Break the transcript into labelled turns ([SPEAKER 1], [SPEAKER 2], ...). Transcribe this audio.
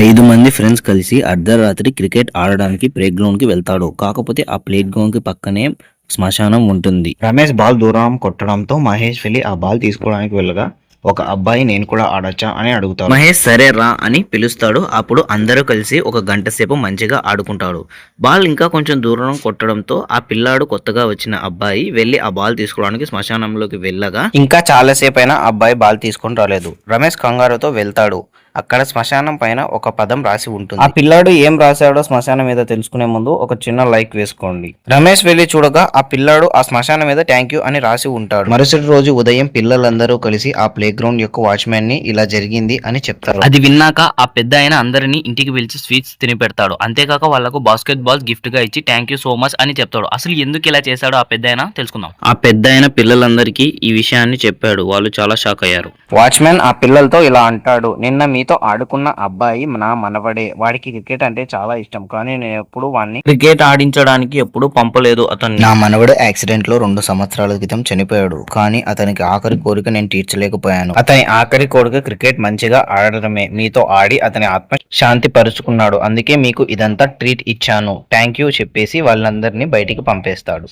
[SPEAKER 1] ఐదు మంది ఫ్రెండ్స్ కలిసి అర్ధరాత్రి క్రికెట్ ఆడడానికి ప్లే గ్రౌండ్కి వెళ్తాడు. కాకపోతే ఆ ప్లే గ్రౌండ్కి పక్కనే శ్మశానం ఉంటుంది.
[SPEAKER 2] రమేష్ బాల్ దూరం కొట్టడంతో మహేష్ వెళ్ళి ఆ బాల్ తీసుకోవడానికి వెళ్ళగా ఒక అబ్బాయి నేను కూడా ఆడొచ్చా? అని అడుగుతాడు.
[SPEAKER 1] మహేష్ సరే రా అని పిలుస్తాడు. అప్పుడు అందరూ కలిసి ఒక గంట సేపు మంచిగా ఆడుకుంటాడు. బాల్ ఇంకా కొంచెం దూరం కొట్టడంతో ఆ పిల్లాడు కొత్తగా వచ్చిన అబ్బాయి వెళ్ళి ఆ బాల్ తీసుకోవడానికి శ్మశానంలోకి వెళ్ళగా
[SPEAKER 2] ఇంకా చాలాసేపు అయినా అబ్బాయి బాల్ తీసుకొని రాలేదు. రమేష్ కంగారుతో వెళ్తాడు. అక్కడ శ్మశానం పైన ఒక పదం రాసి ఉంటుంది. ఆ పిల్లాడు ఏం రాశాడో శ్మశానం మీద తెలుసుకునే ముందు ఒక చిన్న లైక్ వేసుకోండి. రమేష్ వెళ్ళి చూడగా ఆ పిల్లాడు ఆ శ్మశానం మీద థ్యాంక్ యూ అని రాసి ఉంటాడు. మరుసటి రోజు ఉదయం పిల్లలందరూ కలిసి ఆ ప్లే గ్రౌండ్ యొక్క వాచ్మెన్ని ఇలా జరిగింది అని చెప్తారు.
[SPEAKER 1] అది విన్నాక ఆ పెద్ద ఆయన అందరినీ ఇంటికి పిలిచి స్వీట్స్ తిని పెడతాడు. అంతేకాక వాళ్ళకు బాస్కెట్ బాల్స్ గిఫ్ట్గా ఇచ్చి థ్యాంక్ యూ సో మచ్ అని చెప్తాడు. అసలు ఎందుకు ఇలా చేశాడో ఆ పెద్ద ఆయన? తెలుసుకుందాం. ఆ పెద్ద ఆయన పిల్లలందరికీ ఈ విషయాన్ని చెప్పాడు. వాళ్ళు చాలా షాక్ అయ్యారు.
[SPEAKER 2] వాచ్మెన్ ఆ పిల్లలతో ఇలా అంటాడు. నిన్న మీతో ఆడుకున్న అబ్బాయి నా మనవడే. వాడికి క్రికెట్ అంటే చాలా ఇష్టం. కానీ నేను ఎప్పుడు వాడిని
[SPEAKER 1] క్రికెట్ ఆడించడానికి ఎప్పుడు పంపలేదు అతన్ని.
[SPEAKER 2] నా మనవడు యాక్సిడెంట్లో రెండు సంవత్సరాల క్రితం చనిపోయాడు. కానీ అతనికి ఆఖరి కోరిక నేను తీర్చలేకపోయాను. అతని ఆఖరి కోరిక క్రికెట్ మంచిగా ఆడడమే మీతో ఆడి అతని ఆత్మ శాంతి పరుచుకున్నాడు. అందుకే మీకు ఇదంతా ట్రీట్ ఇచ్చాను. థ్యాంక్ యూ చెప్పేసి వాళ్ళందరినీ బయటికి పంపేస్తాడు.